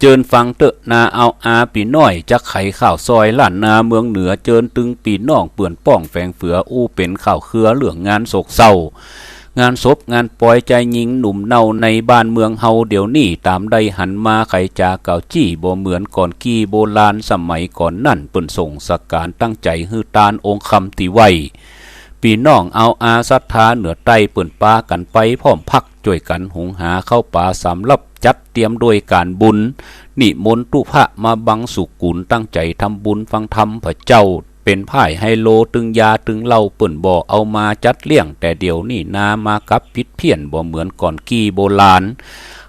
เจินฟังเตอะนาเอาอาปีน้อยจักไขข่าวซอยล้านนาเมืองเหนือเจินตึงปีน้องเปื่อนป้องแฝงเฟืออู้เป็นข่าวเครือเหลืองงานโศกเศร้างานศพงานปล่อยใจยิงหนุ่มเน่าในบ้านเมืองเฮาเดี๋ยวนี้ตามใดหันมาไขจาเก่าจี้บ่เหมือนก่อนกี้โบราณสมัยก่อนนั่นเปิ่นส่งสกการตั้งใจฮือตานองค์คำตีไวปีน้องเอาอาศรัทธาเหนือใต้เปิ่นปากันไปพร้อมพักช่วยกันหุงหาเข้าป่าสำรับ จัดเตรียมโดยการบุญนิมนต์ตุพระมาบังสุกุลตั้งใจทำบุญฟังธรรมพระเจ้าเป็นไพ่ไฮโลตึงยาตึงเหล่าเปิ่นบ่อเอามาจัดเลี้ยง แต่เดี๋ยวนี้นามากับพิษเพี้ยนบ่เหมือนก่อนกี้โบราณ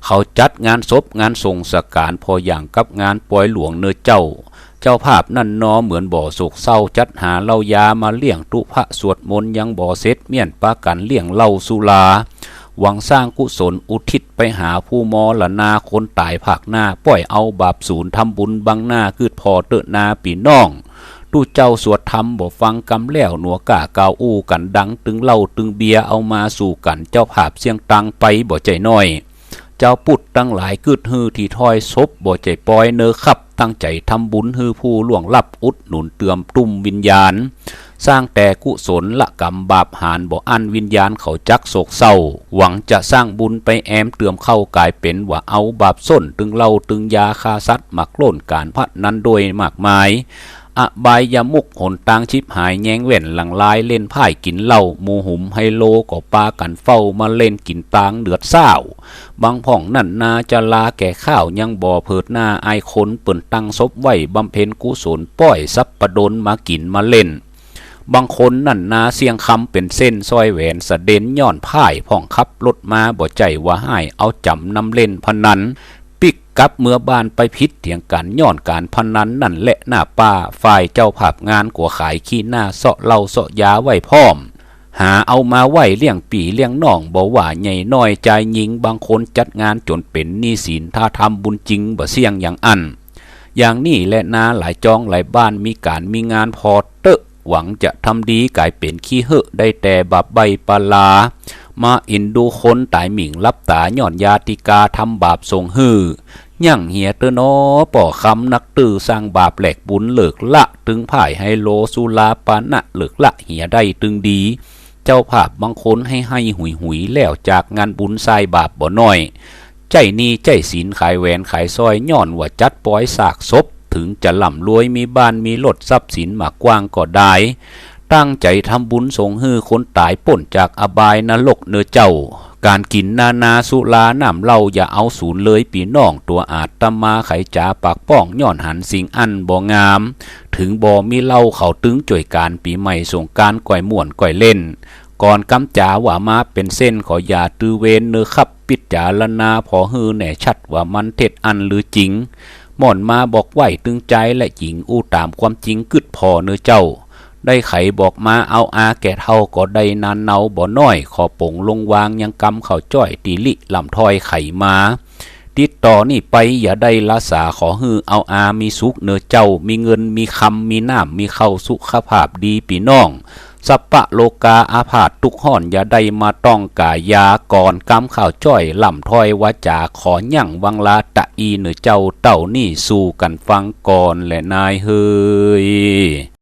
เขาจัดงานศพงานทรงสการพออย่างกับงานปล่อยหลวงเนื้อเจ้า เจ้าภาพนั่นนอเหมือนบ่อโศกเศร้าจัดหาเหล่ายามาเลี้ยงตุพระสวดมนต์ยังบ่อเซ็ตเมียนปากันเลี้ยงเหล่าสุลา หวังสร้างกุศลอุทิศไปหาผู้มอละนาคนตายภาคหน้าปล่อยเอาบาปศูนย์ทำบุญบังหน้าคืดพอเตอะนาปีน้องตู้เจ้าสวดธรรมบ่ฟังกำแล้วหนัวกะกาวอู้กันดังตึงเหล่าตึงเบียเอามาสู่กันเจ้าภาพเสียงตังไปบ่ใจน้อย เจ้าปุดตั้งหลายกึดฮือที่ถ้อยซบบ่ใจปอยเนอขับ ตั้งใจทำบุญฮือผู้ล่วงลับอุดหนุนเตือมตุ้มวิญญาณ สร้างแต่กุศลละกรรมบาปหานบ่อันวิญญาณเขาจักโศกเศร้า หวังจะสร้างบุญไปแอมเตือมเข้ากลายเป็นว่าเอาบาปส้นตึงเล่าตึงยาคาสัตว์หมักโล่นการพัดนั้นโดยมากมายอบายยมุกหนตางชิบหายแย้งแว่นหลังลายเล่นไพ่กินเหล้ามูหุมไฮโลก็ปากันเฝ้ามาเล่นกินตางเดือดเศร้าบางพ่องนั่นนาจะลาแก่ข้าวยังบ่อเพิดหน้าไอคนเปิ่นตั้งศพไว้บำเพ็ญกุศลป้อยซับประดนมากินมาเล่น บางคนนั่นนาเสียงคำเป็นเส้นซอยแหวนสะเด็นย่อนพ่ายพ่องขับรถมาบ่ใจว่าให้เอาจำนำเล่นพนันปิกกับเมื่อบ้านไปพิษเถียงกันย้อนการพนันนั่นแหละหน้าป้าฝ่ายเจ้าภาพงานกัวขายขี้หน้าเสาะเล่าเสาะยาไว้พร้อม หาเอามาไหวเลี้ยงปีเลี้ยงน้องบ่ว่าใหญ่น้อยใจยิงบางคนจัดงานจนเป็นนี้สินถ้าทำบุญจริงบ่เสี่ยงอย่างอันอย่างนี้และนาหลายจองหลายบ้านมีการมีงานพอเตอะ หวังจะทำดีกลายเป็นขี้เหอะได้แต่บับใบปลาลา มาอินดูคนตายหมิ่งรับตาหย่อนยาติกาทำบาปทรงฮือยั่งเหียเตอนอป่อคำนักตือสร้างบาปแหลกบุญเหลิกละตึงผ่ายให้โลสุลาปานะเหลิกละเหียได้ตึงดี เจ้าภาพบางคนให้ให้หุยหุยแล้วจากงานบุญทรายบาปบ่น้อย ใจนี้ใจศีลขายแหวนขายสร้อยย่อนว่าจัดปล่อยสากศพ ถึงจะล่ำรวยมีบ้านมีรถทรัพย์สินมากกว้างก็ได้ ตั้งใจทำบุญส่งฮือคนตายป่นจากอบายนรกเนื้อเจ้า การกินนานาสุลาน้ำเหล้าอย่าเอาศูนย์เลยปีน้องตัวอาจตมาไขจ๋าปากป้องย่อนหันสิ่งอันบ่งาม ถึงบ่มีเหล้าเขาตึงจ่วยการปีใหม่ส่งการก่อยม่วนก่อยเล่นก่อนกำจ๋าว่ามาเป็นเส้นขออย่าตือเวนเนื้อขับ ปิดจาละนาพอฮือแหน่ชัดว่ามันเท็จอันหรือจริง หม่อนมาบอกไหวตึงใจและหญิงอู้ตามความจริงกึดพอเนื้อเจ้า ได้ไขบอกมาเอาอาแก่เท่าก็ได้นานเนาบ่น้อย ขอปงลงวางยังกำเข่าจ้อยตีลิลำทอยไขมาติดต่อนี่ไปอย่าได้ละสาขอฮือเอาอามีสุขเนื้อเจ้า มีเงินมีคำมีน้ำมีเข้าสุขภาพดีปีน้อง สัปปะโลกาอาพาธทุกห่อนอย่าได้มาต้องกายาก่อนกำข่าวจ้อยลำถอยวาจาขอยั่งวังลาตะอีเหนือเจ้าเต่านี่สู่กันฟังก่อนและนายเฮย